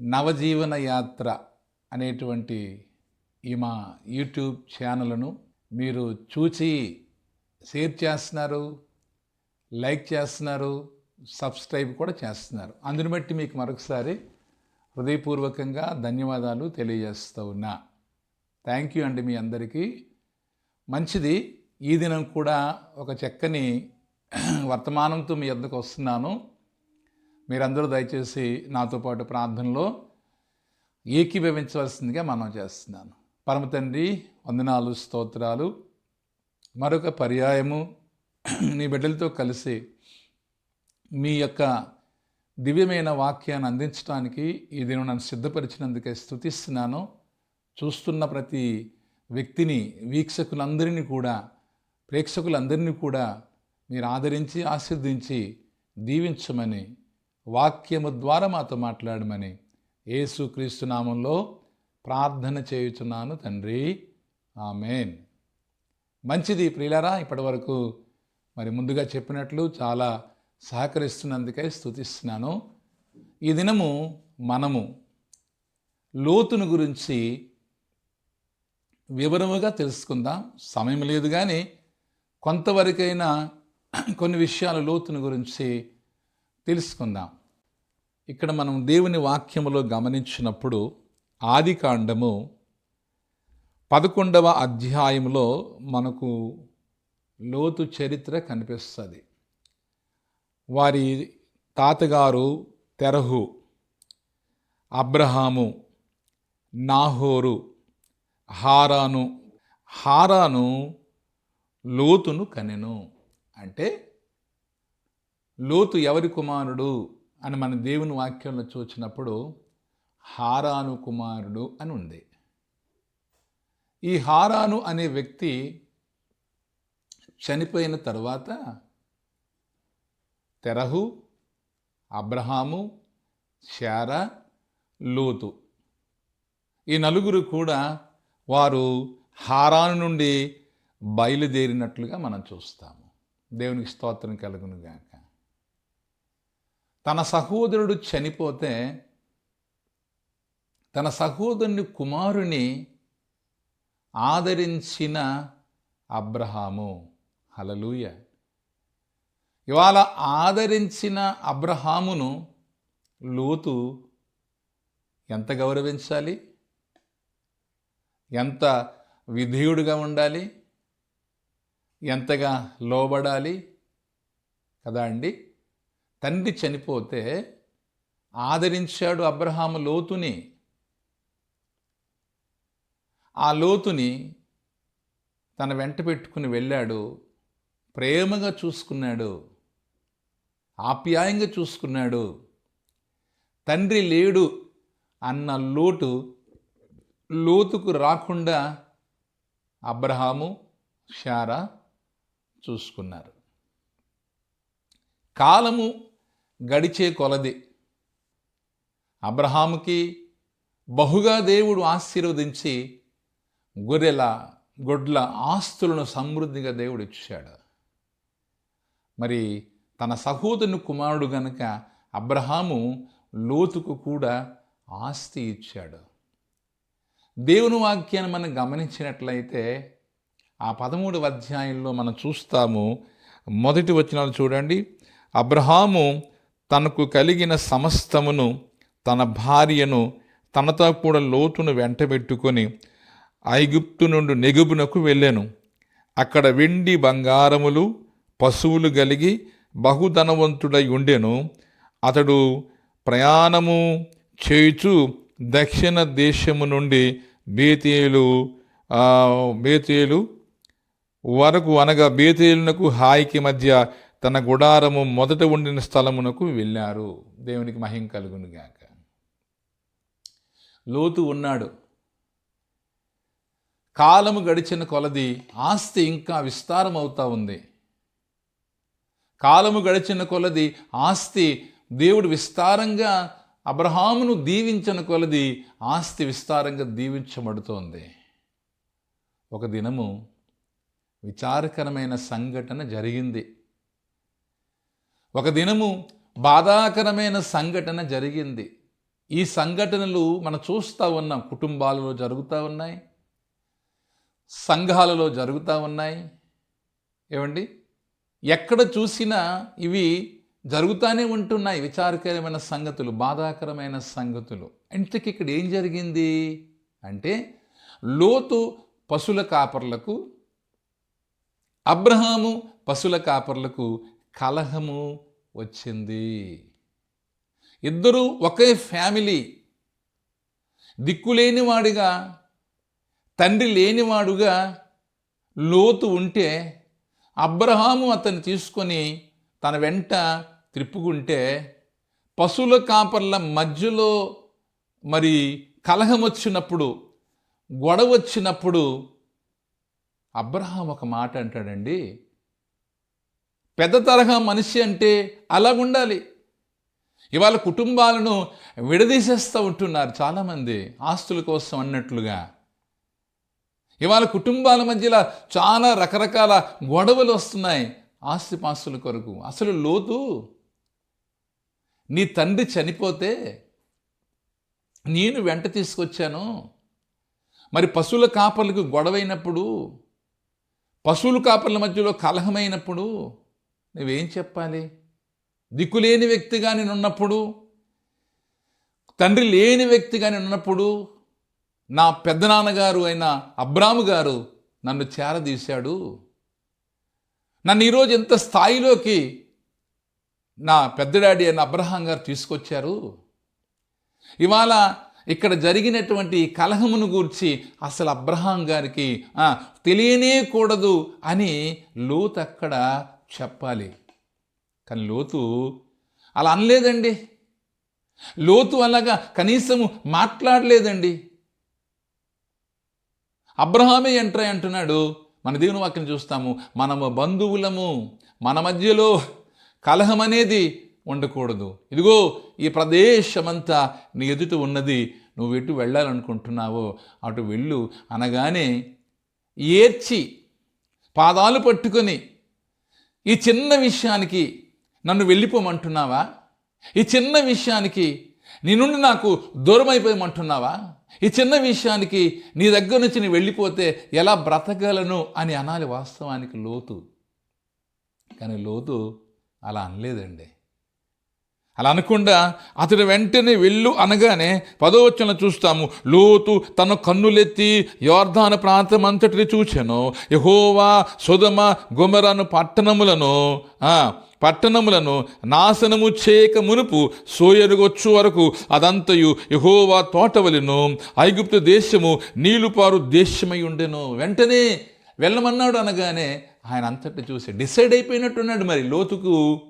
నవజీవన యాత్ర అనేటువంటి ఈ మా యూట్యూబ్ ఛానల్ను మీరు చూచి షేర్ చేస్తున్నారు లైక్ చేస్తున్నారు సబ్స్క్రైబ్ కూడా చేస్తున్నారు. అందుని బట్టి మీకు మరొకసారి హృదయపూర్వకంగా ధన్యవాదాలు తెలియజేస్తూ ఉన్నా. థ్యాంక్ యూ అండి మీ అందరికీ. మంచిది ఈ దినం కూడా ఒక చక్కని వర్తమానంతో మీ వద్దకు వస్తున్నాను. మీరందరూ దయచేసి నాతో పాటు ప్రార్థనలో ఏకీభవించవలసిందిగా మనం చేస్తున్నాను. పరమ తండ్రి వందనాలు స్తోత్రాలు. మరొక పర్యాయము నీ బిడ్డలతో కలిసి మీ యొక్క దివ్యమైన వాక్యాన్ని అందించడానికి ఈ దినం నన్ను సిద్ధపరిచినందుకే స్థుతిస్తున్నాను చూస్తున్న ప్రతి వ్యక్తిని వీక్షకులందరినీ కూడా ప్రేక్షకులందరినీ కూడా మీరు ఆదరించి ఆశీర్దించి దీవించమని వాక్యము ద్వారా మాతో మాట్లాడమని యేసుక్రీస్తు నామంలో ప్రార్థన చేయుచున్నాను తండ్రి. ఆమెన్. మంచిది ప్రియులరా ఇప్పటి వరకు మరి ముందుగా చెప్పినట్లు చాలా సహకరిస్తున్నందుకై స్థుతిస్తున్నాను ఈ దినము మనము లోతును గురించి వివరముగా తెలుసుకుందాం. సమయం లేదు కానీ కొంతవరకైనా కొన్ని విషయాలు లోతును గురించి తెలుసుకుందాం. ఇక్కడ మనం దేవుని వాక్యములో గమనించినప్పుడు ఆది కాండము పదకొండవ అధ్యాయంలో మనకు లోతు చరిత్ర కనిపిస్తుంది. వారి తాతగారు తెరహు అబ్రహాము నాహోరు హారాను హారాను లోతును కనెను. అంటే లోతు ఎవరి కుమారుడు? అని మన దేవుని వాక్యంలో చూచినప్పుడు హారాను కుమారుడు అని ఉంది. ఈ హారాను అనే వ్యక్తి చనిపోయిన తర్వాత తెరహు అబ్రహాము శారా లోతు ఈ నలుగురు కూడా వారు హారాను నుండి బయలుదేరినట్లుగా మనం చూస్తాము. దేవునికి స్తోత్రం కలుగునుగాక. తన సహోదరుడు చనిపోతే తన సహోదరుని కుమారుని ఆదరించిన అబ్రహాము. హలలుయ ఇవాళ ఆదరించిన అబ్రహామును లోతు ఎంత గౌరవించాలి? ఎంత విధేయుడిగా ఉండాలి? ఎంతగా లోబడాలి? కదా అండి? తండ్రి చనిపోతే ఆదరించాడు అబ్రహాము లోతుని. ఆ లోతుని తన వెంట పెట్టుకుని వెళ్ళాడు. ప్రేమగా చూసుకున్నాడు. ఆప్యాయంగా చూసుకున్నాడు. తండ్రి లేడు అన్న లోటు లోతుకు రాకుండా అబ్రహాము షారా చూసుకున్నారు. కాలము గడిచే కొలది. అబ్రహాముకి బహుగా దేవుడు ఆశీర్వదించి గొర్రెల గొడ్ల ఆస్తులను సమృద్ధిగా దేవుడు ఇచ్చాడు. మరి తన సహోదరుని కుమారుడు గనుక అబ్రహాము లోతుకు కూడా ఆస్తి ఇచ్చాడు. దేవుని వాక్యాన్ని మనం గమనించినట్లయితే ఆ పదమూడవ అధ్యాయంలో మనం చూస్తాము. మొదటి వచనాలు చూడండి. అబ్రహాము తనకు కలిగిన సమస్తమును తన భార్యను తనతో కూడా లోతును వెంటబెట్టుకొని ఐగుప్తు నుండి నెగుబునకు వెళ్ళాను. అక్కడ వెండి బంగారములు పశువులు కలిగి బహుధనవంతుడై ఉండెను. అతడు ప్రయాణము చేయుచు దక్షిణ దేశము నుండి బేతేలు బేతేలు వరకు అనగా బేతేలునకు హాయికి మధ్య తన గుడారము మొదట ఉండిన స్థలమునకు వెళ్ళారు. దేవునికి మహిం కలుగును గాక. లోతు ఉన్నాడు. కాలము గడిచిన కొలది ఆస్తి ఇంకా విస్తారం ఉంది. కాలము గడిచిన కొలది ఆస్తి దేవుడు విస్తారంగా అబ్రహామును దీవించిన కొలది ఆస్తి విస్తారంగా దీవించబడుతోంది. ఒక దినము విచారకరమైన సంఘటన జరిగింది. ఒక దినము బాధాకరమైన సంఘటన జరిగింది. ఈ సంఘటనలు మనం చూస్తూ ఉన్నాం. కుటుంబాలలో జరుగుతూ ఉన్నాయి. సంఘాలలో జరుగుతూ ఉన్నాయి. ఏమండి? ఎక్కడ చూసినా ఇవి జరుగుతూనే ఉంటున్నాయి. విచారకరమైన సంగతులు బాధాకరమైన సంగతులు. ఇంతకి ఇక్కడ ఏం జరిగింది? అంటే లోతు పశుల కాపర్లకు అబ్రహాము పశుల కాపర్లకు కలహము వచ్చింది. ఇద్దరూ ఒకే ఫ్యామిలీ. దిక్కులేనివాడిగా తండ్రి లేనివాడుగా లోతు ఉంటే అబ్రహాము అతన్ని తీసుకొని తన వెంట త్రిప్పుకుంటే పశువుల కాపర్ల మధ్యలో మరి కలహం వచ్చినప్పుడు గొడవ వచ్చినప్పుడు అబ్రహాం ఒక మాట అంటాడండి పెద్ద తరహా మనిషి అంటే అలా ఉండాలి ఇవాళ కుటుంబాలను విడదీసేస్తూ ఉంటున్నారు చాలామంది ఆస్తుల కోసం అన్నట్లుగా. ఇవాళ కుటుంబాల మధ్యలో చాలా రకరకాల గొడవలు వస్తున్నాయి ఆస్తిపాస్తుల కొరకు. అసలు లోతు? నీ తండ్రి చనిపోతే నేను వెంట తీసుకొచ్చాను. మరి పశువుల కాపర్లకు గొడవైనప్పుడు పశువుల కాపర్ల మధ్యలో కలహమైనప్పుడు నువ్వేం చెప్పాలి? దిక్కులేని వ్యక్తిగా నేను ఉన్నప్పుడు తండ్రి లేని వ్యక్తిగా నేను ఉన్నప్పుడు నా పెద్దనాన్నగారు అయిన అబ్రాము గారు నన్ను చేరదీశాడు. నన్ను ఈరోజు ఎంత స్థాయిలోకి నా పెద్ద డాడీ అయిన అబ్రహాం గారు తీసుకొచ్చారు. ఇవాళ ఇక్కడ జరిగినటువంటి కలహమును గూర్చి అసలు అబ్రహాం గారికి తెలియనే కూడదు అని లూత్ అక్కడ చెప్పాలి. కానీ లోతు అలా అనలేదండి. లోతు అలాగా కనీసము మాట్లాడలేదండి. అబ్రహామే ఎంట్రై అంటున్నాడు. మన దేవుని వాక్యం చూస్తాము. మనము బంధువులము. మన మధ్యలో కలహం అనేది ఉండకూడదు. ఇదిగో ఈ ప్రదేశమంతా నీ ఎదుట ఉన్నది. నువ్వు ఎటు వెళ్ళాలనుకుంటున్నావో అటు వెళ్ళు అనగానే ఏర్చి పాదాలు పట్టుకొని ఈ చిన్న విషయానికి నన్ను వెళ్ళిపోమంటున్నావా? ఈ చిన్న విషయానికి నీ నుండి నాకు దూరం అయిపోయమంటున్నావా? ఈ చిన్న విషయానికి నీ దగ్గర నుంచి నీ వెళ్ళిపోతే ఎలా బ్రతకగలను అని అనాలి వాస్తవానికి లోతు. కానీ లోతు అలా అనలేదండి. అలా అనకుండా అతడు వెంటనే వెళ్ళు అనగానే పదవచనం చూస్తాము లోతు తన కన్నులెత్తి యోర్ధాన ప్రాంతం అంతటిని చూచాను. యహోవా సుధమ గుమరను పట్టణములను పట్టణములను నాశనము చేయక మునుపు సోయరుగొచ్చు వరకు అదంతయు యహోవా తోటవలను. ఐగుప్తు దేశము నీలుపారు దేశమై ఉండెను వెంటనే వెళ్ళమన్నాడు అనగానే ఆయన అంతటి చూసి డిసైడ్ అయిపోయినట్టున్నాడు మరి లోతుకు.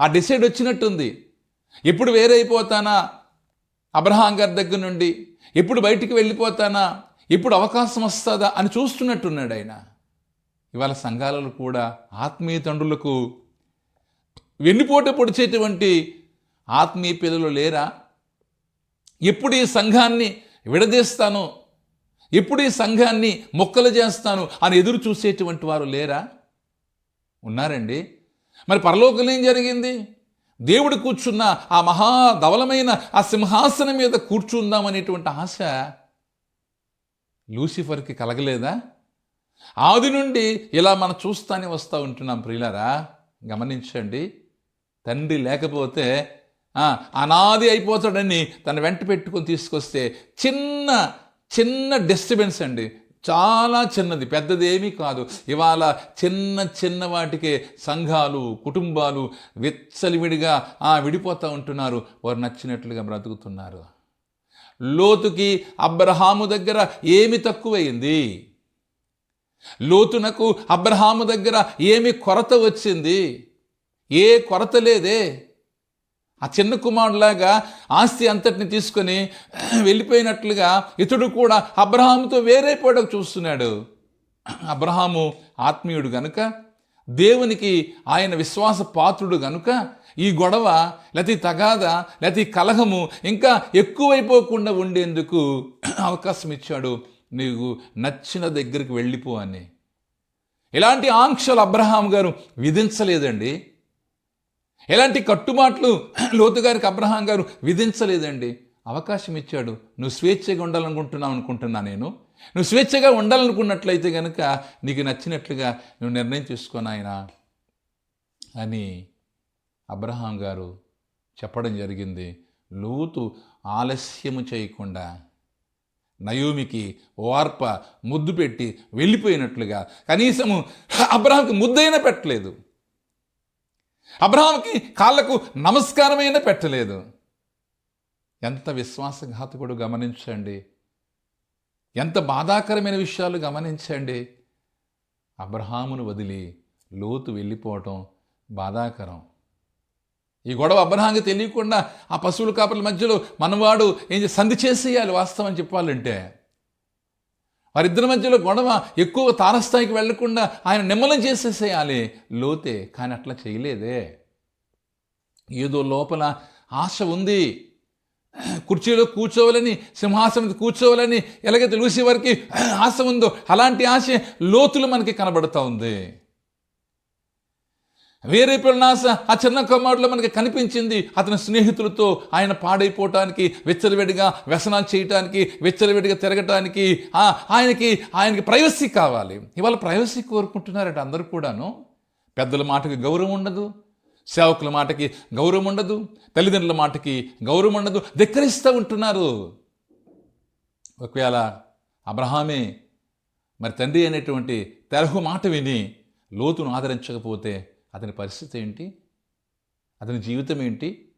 ఆ డిసైడ్ వచ్చినట్టుంది. ఎప్పుడు వేరైపోతానా? అబ్రహాం గారి దగ్గర నుండి ఎప్పుడు బయటికి వెళ్ళిపోతానా? ఎప్పుడు అవకాశం వస్తుందా? అని చూస్తున్నట్టున్నాడు ఆయన. ఇవాళ సంఘాలలో కూడా ఆత్మీయ తండ్రులకు వెన్నుపోట పొడిచేటువంటి ఆత్మీయ పిల్లలు లేరా? ఎప్పుడు ఈ సంఘాన్ని విడదీస్తాను? ఎప్పుడు ఈ సంఘాన్ని మొక్కలు చేస్తాను? అని ఎదురు చూసేటువంటి వారు లేరా? ఉన్నారండి. మరి పరలోకం ఏం జరిగింది? దేవుడు కూర్చున్న ఆ మహా ధవలమైన ఆ సింహాసనం మీద కూర్చుందాం అనేటువంటి ఆశ లూసిఫర్కి కలగలేదా? ఆది నుండి ఇలా మనం చూస్తానే వస్తూ ఉంటున్నాం ప్రియులారా. గమనించండి. తండ్రి లేకపోతే అనాది అయిపోతాడని తన వెంట పెట్టుకొని తీసుకొస్తే చిన్న చిన్న డిస్టర్బెన్స్ అండి. చాలా చిన్నది పెద్దదేమీ కాదు. ఇవాళ చిన్న చిన్న వాటికే సంఘాలు కుటుంబాలు విచ్చలివిడిగా ఆ, విడిపోతూ ఉంటున్నారు. వారు నచ్చినట్లుగా బ్రతుకుతున్నారు. లోతుకి అబ్రహాము దగ్గర ఏమి తక్కువైంది? లోతునకు అబ్రహాము దగ్గర ఏమి కొరత వచ్చింది? ఏ కొరత లేదే? ఆ చిన్న కుమారులాగా ఆస్తి అంతటిని తీసుకొని వెళ్ళిపోయినట్లుగా ఇతడు కూడా అబ్రహాముతో వేరైపోవడానికి చూస్తున్నాడు. అబ్రహాము ఆత్మీయుడు గనుక దేవునికి ఆయన విశ్వాస పాత్రుడు గనుక ఈ గొడవ లేకపోతే తగాద లేకపోతే ఈ కలహము ఇంకా ఎక్కువైపోకుండా ఉండేందుకు అవకాశం ఇచ్చాడు. నీకు నచ్చిన దగ్గరికి వెళ్ళిపో అని. ఎలాంటి ఆంక్షలు అబ్రహాం గారు విధించలేదండి. ఎలాంటి కట్టుబాట్లు లోతు గారికి అబ్రహాం గారు విధించలేదండి. అవకాశం ఇచ్చాడు. నువ్వు స్వేచ్ఛగా ఉండాలనుకుంటున్నావు అనుకుంటున్నా నేను. నువ్వు స్వేచ్ఛగా ఉండాలనుకున్నట్లయితే కనుక నీకు నచ్చినట్లుగా నువ్వు నిర్ణయం తీసుకొని ఆయన అని అబ్రహాం గారు చెప్పడం జరిగింది. లోతు ఆలస్యము చేయకుండా నయోమికి ఓర్ప ముద్దు పెట్టి వెళ్ళిపోయినట్లుగా కనీసము అబ్రహాంకి ముద్దైనా పెట్టలేదు. అబ్రహాంకి కాళ్ళకు నమస్కారమైనా పెట్టలేదు. ఎంత విశ్వాసఘాతకుడు గమనించండి. ఎంత బాధాకరమైన విషయాలు గమనించండి. అబ్రహామును వదిలి లోతు వెళ్ళిపోవటం బాధాకరం. ఈ గొడవ అబ్రహాంకి తెలియకుండా ఆ పశువుల కాపల మధ్యలో మనవాడు ఏం సంధి చేసేయాలి వాస్తవం చెప్పాలంటే. వారిద్దరి మధ్యలో గొడవ ఎక్కువ తారస్థాయికి వెళ్ళకుండా ఆయన నిమ్మలం చేసేసేయాలి. లోతే కానీ అట్లా చేయలేదే. ఏదో లోపల ఆశ ఉంది. కుర్చీలో కూర్చోవాలని సింహాసనం కూర్చోవాలని ఎలాగైతే లూసి వారికి ఆశ ఉందో అలాంటి ఆశ లోతులు మనకి కనబడుతూ ఉంది. వేరే పిల్లనాశ ఆ చిన్న కుమారుడులో మనకి కనిపించింది. అతని స్నేహితులతో ఆయన పాడైపోవటానికి వెచ్చలవిడిగా వ్యసనాలు చేయటానికి వెచ్చలవిడిగా తిరగటానికి ఆయనకి ఆయనకి ప్రైవసీ కావాలి. ఇవాళ ప్రైవసీ కోరుకుంటున్నారట అందరూ కూడాను. పెద్దల మాటకి గౌరవం ఉండదు. సేవకుల మాటకి గౌరవం ఉండదు. తల్లిదండ్రుల మాటకి గౌరవం ఉండదు. ధిక్కరిస్తూ ఉంటున్నారు. ఒకవేళ అబ్రహామే మరి తండ్రి అనేటువంటి తెరహు మాట విని లోతును ఆదరించకపోతే అతని పరిస్థితి ఏంటి? అతని జీవితం ఏంటి?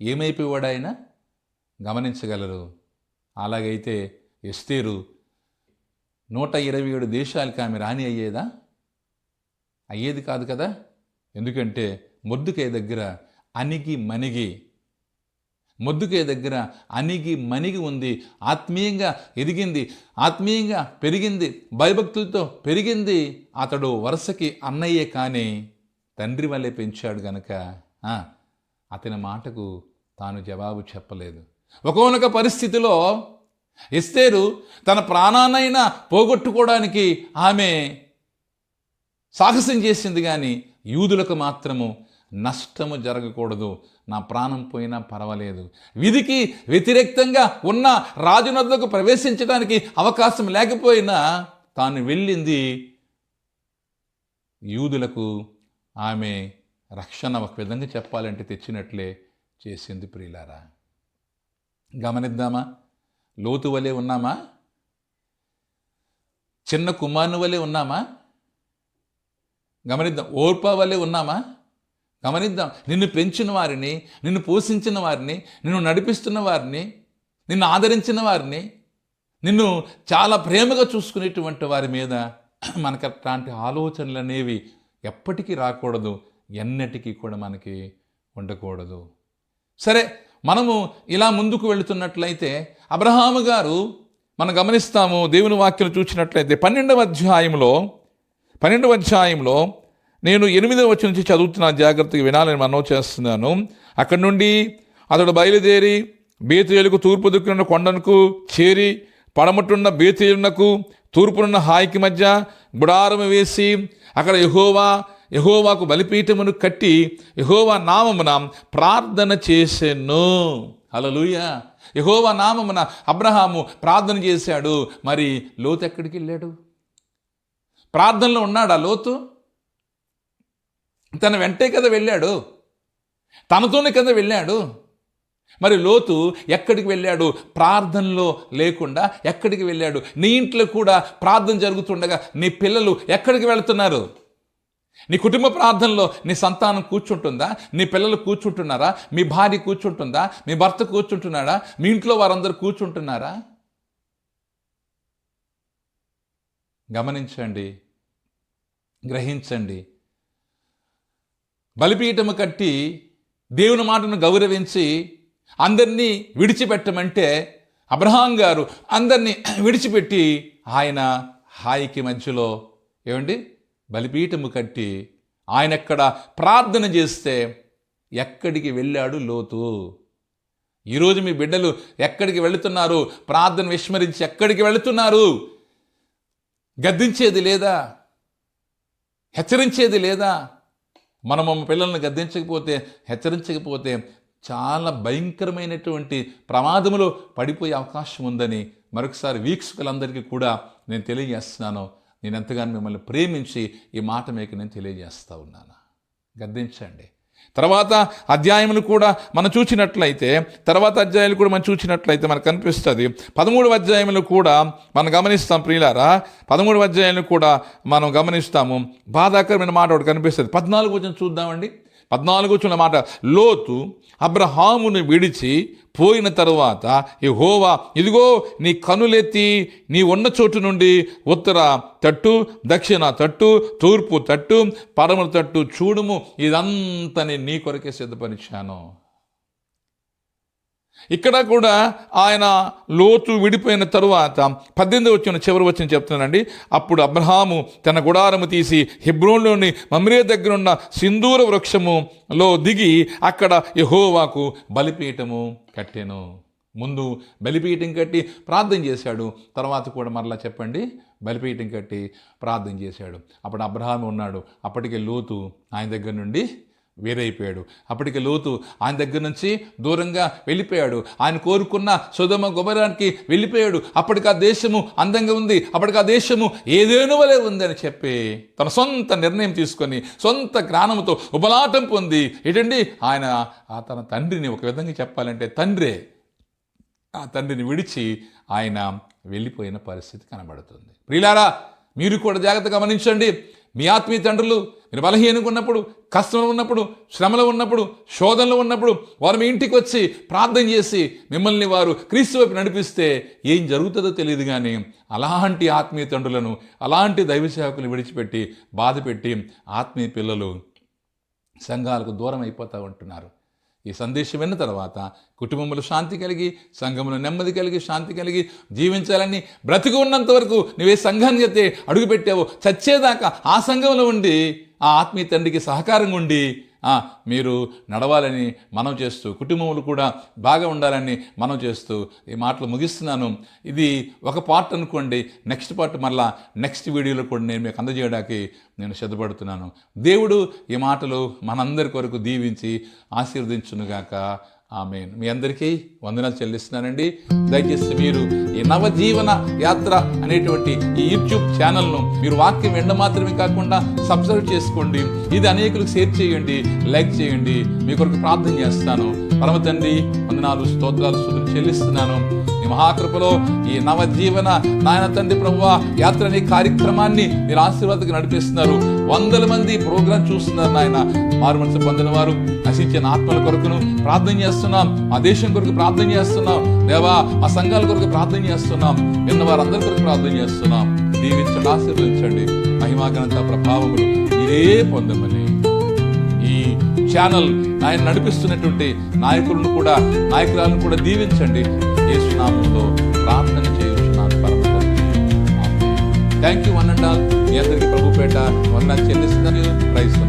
ఏమైపోయాడు ఆయన గమనించగలరు. అలాగైతే ఎస్తేరు నూట ఇరవై ఏడు దేశాలకి ఆమె రాణి అయ్యేదా? అయ్యేది కాదు కదా? ఎందుకంటే ముద్దుకే దగ్గర అణిగి మణిగి ముద్దుకే దగ్గర అణిగి మణిగి ఉంది. ఆత్మీయంగా ఎదిగింది ఆత్మీయంగా పెరిగింది భయభక్తులతో పెరిగింది. అతడు వరుసకి అన్నయ్యే కానీ తండ్రి వల్లే పెంచాడు గనక అతని మాటకు తాను జవాబు చెప్పలేదు. ఒకనొక పరిస్థితిలో ఎస్తేరు తన ప్రాణాన్నైనా పోగొట్టుకోవడానికి ఆమె సాహసం చేసింది కానీ యూదులకు మాత్రము నష్టము జరగకూడదు. నా ప్రాణం పోయినా పర్వాలేదు. విధికి వ్యతిరేక్తంగా ఉన్న రాజునద్దకు ప్రవేశించడానికి అవకాశం లేకపోయినా తాను వెళ్ళింది యూదులకు ఆమె రక్షణ ఒక విధంగా చెప్పాలంటే తెచ్చినట్లే చేసింది ప్రియులారా. గమనిద్దామా? లోతు వలె ఉన్నామా? చిన్న కుమారుని వలె ఉన్నామా? గమనిద్దాం. ఓర్ప వలె ఉన్నామా? గమనిద్దాం. నిన్ను పెంచిన వారిని నిన్ను పోషించిన వారిని నిన్ను నడిపిస్తున్న వారిని నిన్ను ఆదరించిన వారిని నిన్ను చాలా ప్రేమగా చూసుకునేటువంటి వారి మీద మనకు అట్లాంటి ఆలోచనలు అనేవి ఎప్పటికీ రాకూడదు ఎన్నటికీ కూడా మనకి ఉండకూడదు. సరే మనము ఇలా ముందుకు వెళుతున్నట్లయితే అబ్రహాము గారు మనం గమనిస్తాము దేవుని వాక్యం చూసినట్లయితే పన్నెండవ అధ్యాయంలో పన్నెండవ అధ్యాయంలో నేను ఎనిమిదవ వచ్చి నుంచి చదువుతున్న జాగ్రత్తగా వినాలని మనవి చేస్తున్నాను. అక్కడి నుండి అతడు బయలుదేరి బేతేలుకు తూర్పు దిక్కున కొండనకు చేరి పడమటున్న బేతేలునకు తూర్పునున్న హాయికి మధ్య గుడారము వేసి అక్కడ యహోవా యహోవాకు బలిపీఠమును కట్టి యహోవా నామమున ప్రార్థన చేసెను. అలలుయ యహోవా నామమున అబ్రహాము ప్రార్థన చేశాడు. మరి లోతు ఎక్కడికి వెళ్ళాడు? ప్రార్థనలో ఉన్నాడా లోతు? తన వెంటే కదా వెళ్ళాడు. తనతోనే కదా వెళ్ళాడు. మరి లోతు ఎక్కడికి వెళ్ళాడు? ప్రార్థనలో లేకుండా ఎక్కడికి వెళ్ళాడు? నీ ఇంట్లో కూడా ప్రార్థన జరుగుతుండగా నీ పిల్లలు ఎక్కడికి వెళుతున్నారు? నీ కుటుంబ ప్రార్థనలో నీ సంతానం కూర్చుంటుందా? నీ పిల్లలు కూర్చుంటున్నారా? మీ భార్య కూర్చుంటుందా? మీ భర్త కూర్చుంటున్నాడా? మీ ఇంట్లో వారందరూ కూర్చుంటున్నారా? గమనించండి. గ్రహించండి. బలిపీఠము కట్టి దేవుని మాటను గౌరవించి అందరినీ విడిచిపెట్టమంటే అబ్రహాం గారు అందరినీ విడిచిపెట్టి ఆయన హాయికి మధ్యలో ఏమండి? బలిపీఠము కట్టి ఆయన ఎక్కడ ప్రార్థన చేస్తే ఎక్కడికి వెళ్ళాడు లోతు? ఈరోజు మీ బిడ్డలు ఎక్కడికి వెళుతున్నారు? ప్రార్థన విస్మరించి ఎక్కడికి వెళుతున్నారు? గద్దించేది లేదా? హెచ్చరించేది లేదా? మనం మన పిల్లల్ని గద్దించకపోతే హెచ్చరించకపోతే చాలా భయంకరమైనటువంటి ప్రమాదములో పడిపోయే అవకాశం ఉందని మరొకసారి వీక్షకులందరికీ కూడా నేను తెలియజేస్తున్నాను. నేను ఎంతగానో మిమ్మల్ని ప్రేమించి ఈ మాట మీకు నేను తెలియజేస్తూ ఉన్నాను. గద్దించండి. తర్వాత అధ్యాయములు కూడా మనం చూసినట్లయితే తర్వాత అధ్యాయాలు కూడా మనం చూసినట్లయితే మనకు కనిపిస్తుంది. పదమూడు అధ్యాయములు కూడా మనం గమనిస్తాం ప్రియులారా. పదమూడు అధ్యాయాలు కూడా మనం గమనిస్తాము. బాధాకరమైన మాట ఒకటి కనిపిస్తుంది. పద్నాలుగు వచ్చిన చూద్దామండి. పద్నాలుగు వచ్చిన మాట లోతు అబ్రహామును విడిచి పోయిన తరువాత ఈ హోవా ఇదిగో నీ కనులెత్తి నీ ఉన్న చోటు నుండి ఉత్తర తట్టు దక్షిణ తట్టు తూర్పు తట్టు పరమ తట్టు చూడుము. ఇదంతా నేను నీ కొరకే సిద్ధపరిచాను. ఇక్కడ కూడా ఆయన లోతు విడిపోయిన తరువాత పద్దెనిమిది వచ్చిన చివరి వచ్చిన చెప్తున్నానండి. అప్పుడు అబ్రహాము తన గుడారము తీసి హిబ్రోన్లోని మమ్రే దగ్గరున్న సింధూర వృక్షములో దిగి అక్కడ యహోవాకు బలిపీఠము కట్టాను. ముందు బలిపీఠం కట్టి ప్రార్థన చేశాడు. తర్వాత కూడా మరలా చెప్పండి. బలిపీఠం కట్టి ప్రార్థన చేశాడు. అప్పుడు అబ్రహాము ఉన్నాడు. అప్పటికే లోతు ఆయన దగ్గర నుండి వేరైపోయాడు. అప్పటికి లోతు ఆయన దగ్గర నుంచి దూరంగా వెళ్ళిపోయాడు. ఆయన కోరుకున్న సుధమ గుబరానికి వెళ్ళిపోయాడు. అప్పటికి ఆ దేశము అందంగా ఉంది. అప్పటికి ఆ దేశము ఏదేను వలె ఉందని చెప్పి తన సొంత నిర్ణయం తీసుకొని సొంత జ్ఞానంతో ఉపలాటం పొంది ఏంటండి? ఆయన ఆ తన తండ్రిని ఒక విధంగా చెప్పాలంటే తండ్రే ఆ తండ్రిని విడిచి ఆయన వెళ్ళిపోయిన పరిస్థితి కనబడుతుంది. ప్రియులారా మీరు కూడా జాగ్రత్త గమనించండి. మీ ఆత్మీయ తండ్రులు మీరు బలహీనంగా ఉన్నప్పుడు కష్టంలో ఉన్నప్పుడు శ్రమలో ఉన్నప్పుడు శోధనలో ఉన్నప్పుడు వారు మీ ఇంటికి వచ్చి ప్రార్థన చేసి మిమ్మల్ని వారు క్రీస్తు వైపు నడిపిస్తే ఏం జరుగుతుందో తెలియదు కానీ అలాంటి ఆత్మీయ తండ్రులను అలాంటి దైవ సేవకులు విడిచిపెట్టి బాధపెట్టి ఆత్మీయ పిల్లలు సంఘాలకు దూరం అయిపోతూ ఉంటున్నారు. ఈ సందేశం విన్న తర్వాత కుటుంబంలో శాంతి కలిగి సంఘంలో నెమ్మది కలిగి శాంతి కలిగి జీవించాలని బ్రతికి ఉన్నంత వరకు నువ్వే సంఘాన్ని అయితే అడుగుపెట్టావో చచ్చేదాకా ఆ సంఘంలో ఉండి ఆ ఆత్మీయ తండ్రికి సహకారంగా ఉండి మీరు నడవాలని మనం చేస్తూ కుటుంబములు కూడా బాగా ఉండాలని మనం చేస్తూ ఈ మాటలు ముగిస్తున్నాను. ఇది ఒక పార్ట్ అనుకోండి నెక్స్ట్ పార్ట్ మళ్ళా నెక్స్ట్ వీడియోలో కూడా నేను మీకు అందజేయడానికి నేను సిద్ధపడుతున్నాను. దేవుడు ఈ మాటలు మనందరి కొరకు దీవించి ఆశీర్వదించునుగాక. ఆమె మీ అందరికీ వందనాలు చెల్లిస్తున్నానండి. దయచేసి మీరు ఈ నవజీవన యాత్ర అనేటువంటి ఈ యూట్యూబ్ ఛానల్ను మీరు వాక్యం ఎండ మాత్రమే కాకుండా సబ్స్క్రైబ్ చేసుకోండి. ఇది అనేకులకు షేర్ చేయండి లైక్ చేయండి. మీ కొరకు ప్రార్థన చేస్తాను. పరమ తండ్రి వందనాలు స్తోత్రాలు స్తుతులు చెల్లిస్తున్నాను. ఈ మహాకృపలో ఈ నవజీవన నాయన తండ్రి ప్రభువ యాత్ర అనే కార్యక్రమాన్ని మీరు ఆశీర్వాదకు నడిపిస్తున్నారు. వందల మంది ప్రోగ్రాం చూస్తున్నారు నాయన. మారు మనసు పొందిన వారు నశించిన ఆత్మల కొరకును ప్రార్థన చేస్తున్నాం. మా దేశం కొరకు ప్రార్థన చేస్తున్నాం. దేవా మా సంఘాల కొరకు ప్రార్థన చేస్తున్నాం. విన్న వారందరి కొరకు ప్రార్థన చేస్తున్నాం. దీవించండి ఆశీర్వదించండి. మహిమాగనంత ప్రభావములు మీరే పొందమని ఈ ఛానల్ ఆయన నడిపిస్తున్నటువంటి నాయకులను కూడా నాయకురాలను కూడా దీవించండి. యేసునామంలో thank you one and all మీ అందరికీ ప్రభుపేట. వందనాలు. చెల్లిస్తున్నాను. ప్రైజ్.